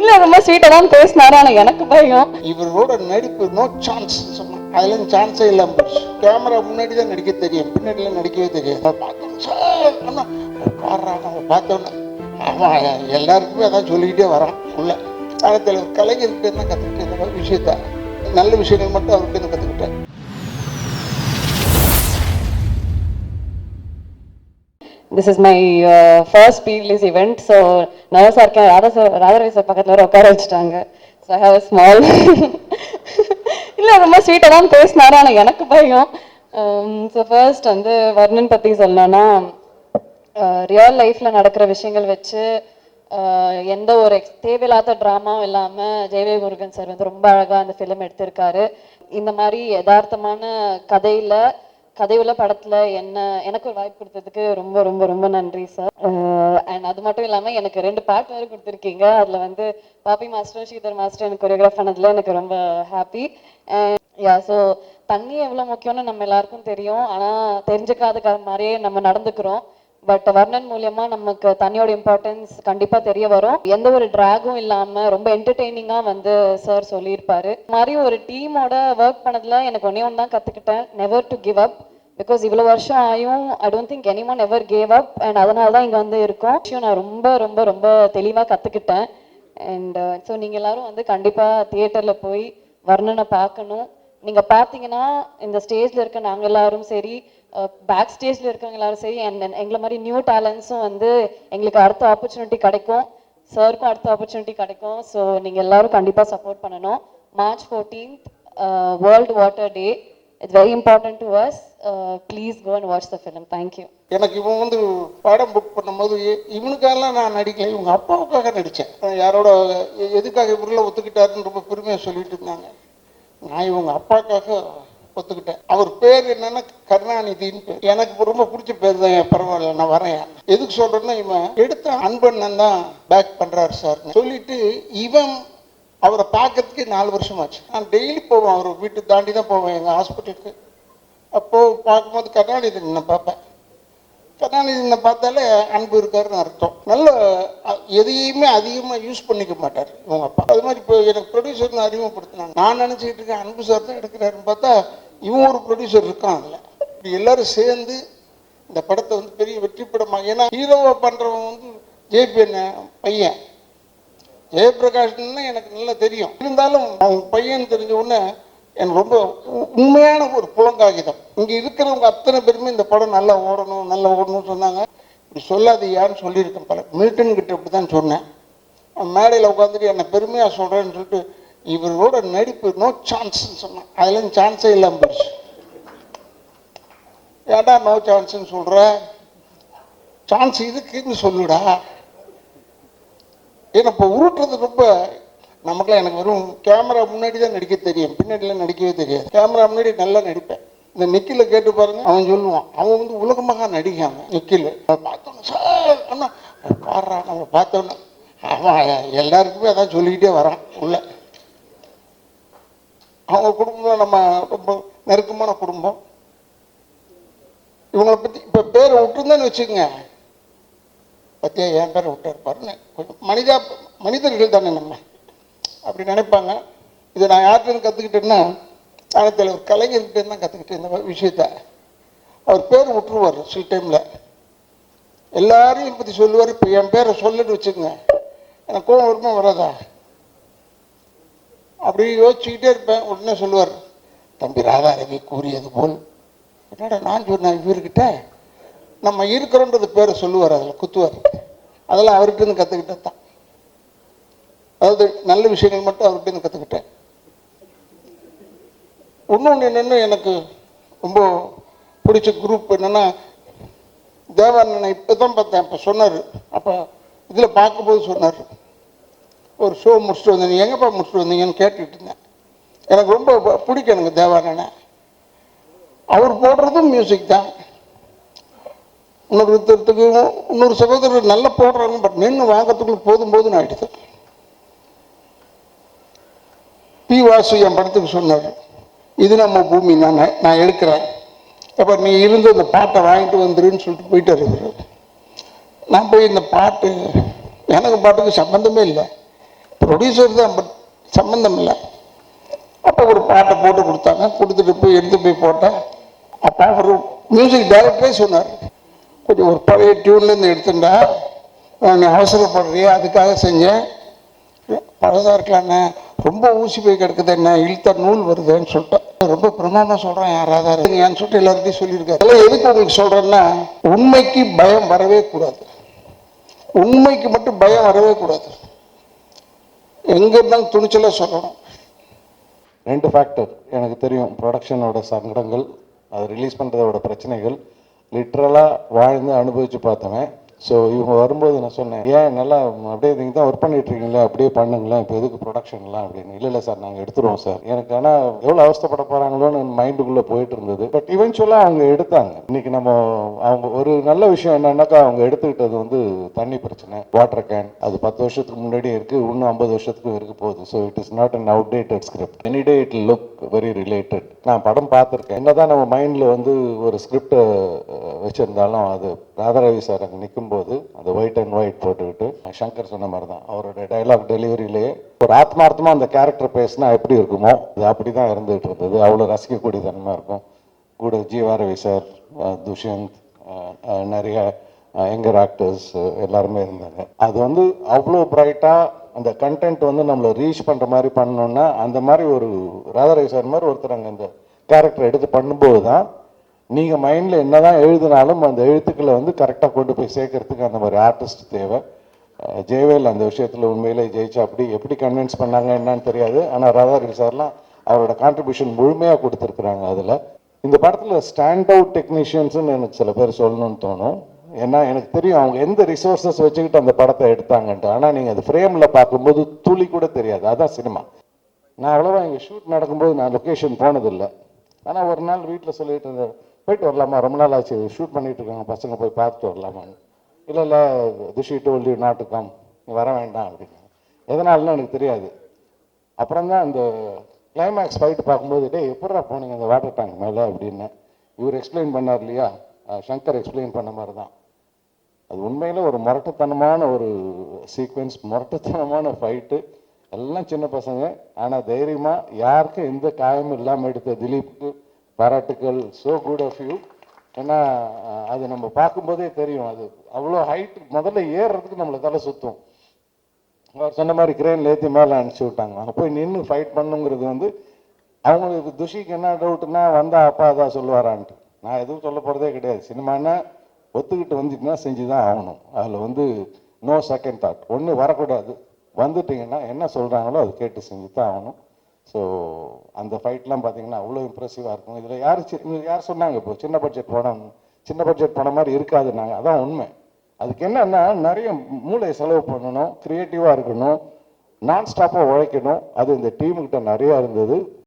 இல்ல ரொம்ப ஸ்வீட்டா தான் பேசினாரு ஆனா எனக்கு பயம். இவரோட நடிப்பு நோ சான்ஸ் சொன்னான் அதுல சான்ஸே இல்லாம போச்சு. கேமரா முன்னாடி தான் நடிக்க தெரியும் பின்னாடிலாம் நடிக்கவே தெரியாது. அதை பார்த்தோம் சார் அண்ணா, பாடுறா நம்ம எல்லாருக்குமே அதான் சொல்லிக்கிட்டே வரான் உள்ள. காலத்தில் கலைஞர்கிட்ட தான் கற்றுக்கிட்டேன் இந்த விஷயத்த. நல்ல விஷயங்கள் மட்டும் அவர்கிட்ட இருந்து கற்றுக்கிட்டேன் this is my first pre event so நர்வஸாக இருக்கேன். ராதா சார் ராதாரவி சார் பக்கத்தில் வர உட்கார வச்சுட்டாங்க. ஸோ ஐ ஹாவ் ஸ்மால் இல்லை ரொம்ப ஸ்வீட்டாக தான் பேசினாரு ஆனால் எனக்கு பயம். Um, ஸோ ஃபர்ஸ்ட் வந்து வர்ணன் பற்றி சொல்லணும்னா uh, ரியல் லைஃப்பில் நடக்கிற விஷயங்கள் வச்சு uh, எந்த ஒரு எக்ஸ் தேவையில்லாத ட்ராமாவும் இல்லாமல் ஜெயவே முருகன் சார் வந்து ரொம்ப அழகாக அந்த ஃபிலிம் எடுத்திருக்காரு. இந்த மாதிரி யதார்த்தமான கதையில் கதை உள்ள படத்துல என்ன எனக்கு ஒரு வாய்ப்பு கொடுத்ததுக்கு ரொம்ப ரொம்ப ரொம்ப நன்றி சார் அண்ட் அது மட்டும் இல்லாம எனக்கு ரெண்டு பாட்டு வேறு கொடுத்துருக்கீங்க. அதுல வந்து பாப்பி மாஸ்டர் ஸ்ரீதர் மாஸ்டர் எனக்கு கொரியோகிராஃப் பண்ணதுல எனக்கு ரொம்ப ஹாப்பி யா ஸோ தண்ணி எவ்வளவு முக்கியம்னு நம்ம எல்லாருக்கும் தெரியும். ஆனா தெரிஞ்சுக்காத மாதிரியே நம்ம நடந்துக்கிறோம். பட் வர்ணன் மூலியமா நமக்கு தண்ணியோட இம்பார்ட்டன்ஸ் கண்டிப்பா தெரிய வரும். எந்த ஒரு டிராகும் இல்லாம ரொம்ப என்டர்டெய்னிங்கா வந்து சார் சொல்லியிருப்பாரு. மாதிரி ஒரு டீமோட ஒர்க் பண்ணதுல எனக்கு ஒன்னே ஒன்று தான் கத்துக்கிட்டேன். Never to give up because இவ்வளோ வருஷம் ஆயும் I don't think anyone ever gave up and அதனால தான் இங்கே வந்து இருக்கோம். விஷயம் நான் ரொம்ப ரொம்ப ரொம்ப தெளிவாக கற்றுக்கிட்டேன் அண்ட் ஸோ uh, நீங்கள் எல்லாரும் வந்து கண்டிப்பாக தியேட்டரில் போய் வர்ணனை பார்க்கணும். நீங்கள் பார்த்தீங்கன்னா இந்த ஸ்டேஜில் இருக்க நாங்கள் எல்லாரும் சரி uh, பேக் ஸ்டேஜில் இருக்கவங்க எல்லாரும் சரி அண்ட் எங்களை மாதிரி நியூ டேலண்ட்ஸும் வந்து எங்களுக்கு அடுத்த ஆப்பர்ச்சுனிட்டி கிடைக்கும். சருக்கும் அடுத்த ஆப்பர்ச்சுனிட்டி கிடைக்கும். ஸோ நீங்கள் எல்லாரும் கண்டிப்பாக சப்போர்ட் பண்ணணும். March fourteenth world water day it's very important to us please go and watch the film thank you எனக்கு இவன் வந்து படம் புக் பண்ணும்போது இவனுக்காகலாம் நான் நடிக்கல. இவங்க அப்பாவுக்காக நடித்தேன் யாரோட எதுக்காக இவரில் ஒத்துக்கிட்டாருன்னு ரொம்ப பெருமையாக சொல்லிட்டு இருந்தாங்க. நான் இவங்க அப்பாவுக்காக ஒத்துக்கிட்டேன். அவர் பேர் என்னன்னா கருணாநிதின்னு பேர். எனக்கு ரொம்ப பிடிச்ச பேர் தான் பரவாயில்ல நான் வரேன். எதுக்கு சொல்றேன்னா இவன் எடுத்த அன்பண்ணன் தான் பேக் பண்றாரு சார் சொல்லிட்டு இவன் அவரை பார்க்கறதுக்கு நாலு வருஷம் ஆச்சு நான் டெய்லி போவேன் அவர் வீட்டு தாண்டி தான் போவேன் எங்கள் ஹாஸ்பிட்டலுக்கு அப்போ பார்க்கும்போது கதாநிதி நான் பார்ப்பேன். கருணாநிதினை பார்த்தாலே அன்பு இருக்காருன்னு அர்த்தம். நல்ல அ- எதையுமே அதிகமாக யூஸ் பண்ணிக்க மாட்டார் இவங்க அப்பா. அது மாதிரி இப்போ எனக்கு ப்ரொடியூசர்னு அறிமுகப்படுத்தினாங்க. நான் நினச்சிக்கிட்டு இருக்கேன் அன்பு சார் தான் எடுக்கிறாருன்னு பார்த்தா இவன் ஒரு ப்ரொடியூசர் இருக்கான் அதில் இப்படி எல்லாரும் சேர்ந்து இந்த படத்தை வந்து பெரிய வெற்றி படமாக ஏன்னா ஹீரோவை பண்ணுறவன் வந்து ஜேபி என்ன பையன். ஜெயபிரகாஷ்னா எனக்கு நல்லா தெரியும். இருந்தாலும் அவங்க பையன் தெரிஞ்ச உடனே எனக்கு ரொம்ப உண்மையான ஒரு புலங்காகிதம். இங்க இருக்கிறவங்க அத்தனை பேருமே இந்த படம் நல்லா ஓடணும் நல்லா ஓடணும்னு சொன்னாங்க. இப்படி சொல்லாதீயான்னு சொல்லியிருக்கேன் பல மில்டன் கிட்ட இப்படி தான் சொன்னேன் மேடையில் உட்காந்துட்டு என்னை பெருமையாக சொல்கிறேன்னு சொல்லிட்டு இவரோட நடிப்பு நோ சான்ஸ்ன்னு சொன்னான். அதுலேருந்து சான்ஸே இல்லாமல் போச்சு ஏடா நோ சான்ஸ்ன்னு சொல்கிற சான்ஸ் இருக்குன்னு சொல்லுடா. ஏன்னா இப்போ உருட்டுறது ரொம்ப நமக்குலாம் எனக்கு வெறும் கேமரா முன்னாடி தான் நடிக்க தெரியும். பின்னாடிலாம் நடிக்கவே தெரியாது. கேமரா முன்னாடி நல்லா நடிப்பேன். இந்த நிக்கில கேட்டு பாருங்க அவன் சொல்லுவான். அவன் வந்து உலகமாக நடிக்காம நிக்கில பார்த்தோன்னே சார்! அண்ணா பாடுறா நம்ம பார்த்தோன்னே அவன் எல்லாருக்குமே அதான் சொல்லிக்கிட்டே வரான் உள்ள. அவங்க குடும்பம் நம்ம ரொம்ப நெருக்கமான குடும்பம். இவங்களை பற்றி இப்போ பேரை விட்டுருந்தேன்னு வச்சுக்கோங்க. பத்தியா என் பேரை விட்டார் பாருன்னு கொஞ்சம் மனிதா மனிதர்கள் தானே நம்ம. அப்படி நினைப்பாங்க. இதை நான் யார்கிட்ட கற்றுக்கிட்டேன்னா காலத்தில் ஒரு கலைஞர்கிட்ட தான் கற்றுக்கிட்டேன் இந்த மாதிரி விஷயத்த. அவர் பேர் விட்டுருவார் சில டைமில் எல்லாரையும் பற்றி சொல்லுவார். இப்போ என் பேரை சொல்லிட்டு வச்சுக்கோங்க. எனக்கு கோவம் வருமா வராதா? அப்படி யோசிச்சுக்கிட்டே இருப்பேன். உடனே சொல்லுவார் தம்பி ராதாரவி கூறியது போல். என்னடா நான் சொன்னேன் இவர்கிட்ட? நம்ம இருக்கிறோன்றது பேர் சொல்லுவார் அதில் குத்துவார். அதெல்லாம் அவர்கிட்ட இருந்து கற்றுக்கிட்டது தான். அதாவது நல்ல விஷயங்கள் மட்டும் அவர்கிட்ட இருந்து கற்றுக்கிட்டேன் இன்னொன்று என்னென்னு எனக்கு ரொம்ப பிடிச்ச குரூப் என்னென்னா தேவானனை இப்போ தான் பார்த்தேன். அப்போ சொன்னார். அப்போ இதில் பார்க்கும்போது சொன்னார். ஒரு ஷோ முடிச்சுட்டு வந்தீங்க எங்கேப்பா முடிச்சுட்டு வந்தீங்கன்னு கேட்டுட்டு இருந்தேன். எனக்கு ரொம்ப பிடிக்கும் எனக்கு தேவானனை அவர் போடுறதும் மியூசிக் தான். இன்னொருத்தருக்கு இன்னொரு சகோதரர் நல்லா போடுறாங்க பட் நின்று வாங்கிறதுக்குள்ள போதும் போதும்னு ஆயிடுது. பி வாசு என் படத்துக்கு சொன்னார் இது நம்ம பூமி நான் நான் எடுக்கிறேன். அப்போ நீ இருந்து அந்த பாட்டை வாங்கிட்டு வந்துருன்னு சொல்லிட்டு போயிட்டு இவரு. நான் போய் இந்த பாட்டு எனக்கு பாட்டுக்கு சம்மந்தமே இல்லை. ப்ரொடியூசர் தான் பட் சம்மந்தம் இல்லை. அப்போ ஒரு பாட்டை போட்டு கொடுத்தாங்க. கொடுத்துட்டு போய் எடுத்து போய் போட்டேன். அப்போ அவர் மியூசிக் டைரக்டரே சொன்னார் கொஞ்சம் ஒரு பழைய டியூன்லேருந்து எடுத்துட்டா நீ அவசரப்படுறியே அதுக்காக செஞ்சேன். பழதாக இருக்கலாண்ணே ரொம்ப ஊசி போய் கிடக்குது என்ன இழுத்த நூல் வருதுன்னு சொல்லிட்டேன் ரொம்ப பிரமாதமாக சொல்கிறேன் யாராவது ஏன்னு சொல்லிட்டு எல்லார்கிட்டையும் சொல்லியிருக்காரு. இதெல்லாம் எதுக்கு உங்களுக்கு சொல்கிறேன்னா உண்மைக்கு பயம் வரவே கூடாது. உண்மைக்கு மட்டும் பயம் வரவே கூடாது. எங்கே இருந்தாலும் துணிச்சலாக சொல்லணும். ரெண்டு ஃபேக்டர் எனக்கு தெரியும். ப்ரொடக்ஷனோட சங்கடங்கள் அதை ரிலீஸ் பண்ணுறதோட பிரச்சனைகள் லிட்ரலாக வாழ்ந்து அனுபவித்து பார்த்தவன். ஸோ இவங்க வரும்போது நான் சொன்னேன் ஏன் நல்லா அப்படியே நீங்கள் தான் ஒர்க் பண்ணிட்டு இருக்கீங்களா அப்படியே பண்ணுங்களேன். இப்போ எதுக்கு ப்ரொடக்ஷன்லாம் அப்படின்னு. இல்லை இல்லை சார் நாங்கள் எடுத்துருவோம் சார். எனக்கு ஆனால் எவ்வளோ அவஸ்தைப்பட போகிறாங்களோன்னு மைண்டுக்குள்ளே போயிட்டு இருந்தது. பட் இவென்ச்சுவலாக அவங்க எடுத்தாங்க. இன்னைக்கு நம்ம அவங்க ஒரு நல்ல விஷயம் என்னன்னாக்கா அவங்க எடுத்துக்கிட்டது வந்து தண்ணி பிரச்சனை. வாட்டர் கேன் அது பத்து வருஷத்துக்கு முன்னாடியே இருக்குது இன்னும் ஐம்பது வருஷத்துக்கும் இருக்க போகுது. So it is not an outdated script any day it look very related நான் படம் பார்த்துருக்கேன். என்ன தான் நம்ம மைண்டில் வந்து ஒரு ஸ்கிரிப்டை வச்சுருந்தாலும் அது ராதாரவி சார் அங்கே நிற்கும்போது அந்த ஒயிட் அண்ட் ஒயிட் போட்டுக்கிட்டு சங்கர் சொன்ன மாதிரி தான் அவரோட டைலாக் டெலிவரியிலேயே ஒரு ஆத்மார்த்தமாக அந்த கேரக்டர் பேசினா எப்படி இருக்குமோ அது அப்படி தான் இருந்துகிட்டு இருந்தது. அவ்வளோ ரசிக்கக்கூடிய தன்மையாக இருக்கும். கூட ஜீவாரவி சார் துஷ்யந்த் நிறைய எங்கர் ஆக்டர்ஸ் எல்லாருமே இருந்தாங்க. அது வந்து அவ்வளோ பிரைட்டாக அந்த கண்டென்ட் வந்து நம்மளை ரீச் பண்ணுற மாதிரி பண்ணோன்னா அந்த மாதிரி ஒரு ராதாரவி சார் மாதிரி ஒருத்தர் அங்கே அந்த கேரக்டர் எடுத்து பண்ணும்போது தான் நீங்கள் மைண்டில் என்ன தான் எழுதினாலும் அந்த எழுத்துக்களை வந்து கரெக்டாக கொண்டு போய் சேர்க்கறதுக்கு அந்த மாதிரி ஆர்டிஸ்ட் தேவை. ஜெயவேல் அந்த விஷயத்தில் உண்மையிலே ஜெயிச்சா அப்படி எப்படி கன்வின்ஸ் பண்ணாங்க என்னன்னு தெரியாது. ஆனால் ராதாரவி சார்லாம் அவரோட கான்ட்ரிபியூஷன் முழுமையாக கொடுத்துருக்குறாங்க அதில். இந்த படத்தில் ஸ்டாண்ட் அவுட் டெக்னீஷியன்ஸ்னு எனக்கு சில பேர் சொல்லணும்னு தோணும். ஏன்னா எனக்கு தெரியும் அவங்க எந்த ரிசோர்ஸஸ் வச்சுக்கிட்டு அந்த படத்தை எடுத்தாங்கன்ட்டு. ஆனால் நீங்கள் அது ஃப்ரேமில் பார்க்கும்போது துளி கூட தெரியாது. அதான் சினிமா நான் அவ்வளோவா இங்கே ஷூட் நடக்கும்போது நான் லொக்கேஷன் போனதில்லை. ஆனால் ஒரு நாள் வீட்டில் சொல்லிட்டு இருந்தேன் போயிட்டு வரலாமா? ரொம்ப நாள் ஆச்சு. ஷூட் பண்ணிட்டு இருக்காங்க. பசங்க போய் பார்த்துட்டு வரலாமான்னு. இல்லை இல்லை திஷி டோல்டி நாட்டு கம். நீ வர வேண்டாம் அப்படின்னு எதனாலன்னு எனக்கு தெரியாது. அப்புறம் தான் அந்த கிளைமேக்ஸ் ஃபைட் பார்க்கும்போது டேய் எப்படா போனீங்க அந்த வாட்டர் டேங்க் மேலே? அப்படின்னு இவர் எக்ஸ்பிளைன் பண்ணார் இல்லையா? சங்கர் எக்ஸ்பிளைன் பண்ண மாதிரி தான். அது உண்மையில் ஒரு முரட்டுத்தனமான ஒரு சீக்வென்ஸ் முரட்டுத்தனமான ஃபைட்டு எல்லாம் சின்ன பசங்க. ஆனால் தைரியமாக யாருக்கும் எந்த காயமும் இல்லாமல் எடுத்த திலீப்புக்கு பாராட்டுக்கள் ஸோ குட் ஆஃப் யூ ஏன்னா அது நம்ம பார்க்கும்போதே தெரியும். அது அவ்வளோ ஹைட் முதல்ல ஏறுறதுக்கு நம்மளை தலை சுற்றும் அவர் சொன்ன மாதிரி கிரேன் ஏற்றி மேலே அனுப்பிச்சி விட்டாங்க. அங்கே போய் நின்று ஃபைட் பண்ணுங்கிறது வந்து அவங்களுக்கு துஷிக்கு என்ன டவுட்னா வந்தால் அப்பா அதான் சொல்லுவாரான்ட்டு. நான் எதுவும் சொல்ல போகிறதே கிடையாது. சினிமானா ஒத்துக்கிட்டு வந்துட்டுனா செஞ்சு தான் ஆகணும். அதில் வந்து நோ செகண்ட் தாட் ஒன்று வரக்கூடாது. வந்துட்டீங்கன்னா என்ன சொல்கிறாங்களோ அது கேட்டு செஞ்சு தான் ஆகணும். ஸோ அந்த ஃபைட்லாம் பார்த்தீங்கன்னா அவ்வளோ இம்ப்ரெசிவாக இருக்கும். இதில் யார் சி- யார் சொன்னாங்க? இப்போ சின்ன பட்ஜெட் படம் சின்ன பட்ஜெட் படம் மாதிரி இருக்காதுன்னாங்க. அதான் உண்மை. அதுக்கு என்னன்னா நிறைய மூளை செலவு பண்ணணும் க்ரியேட்டிவாக இருக்கணும் நான் ஸ்டாப்பாக உழைக்கணும். அது இந்த டீமுக்கிட்ட நிறையா இருந்தது.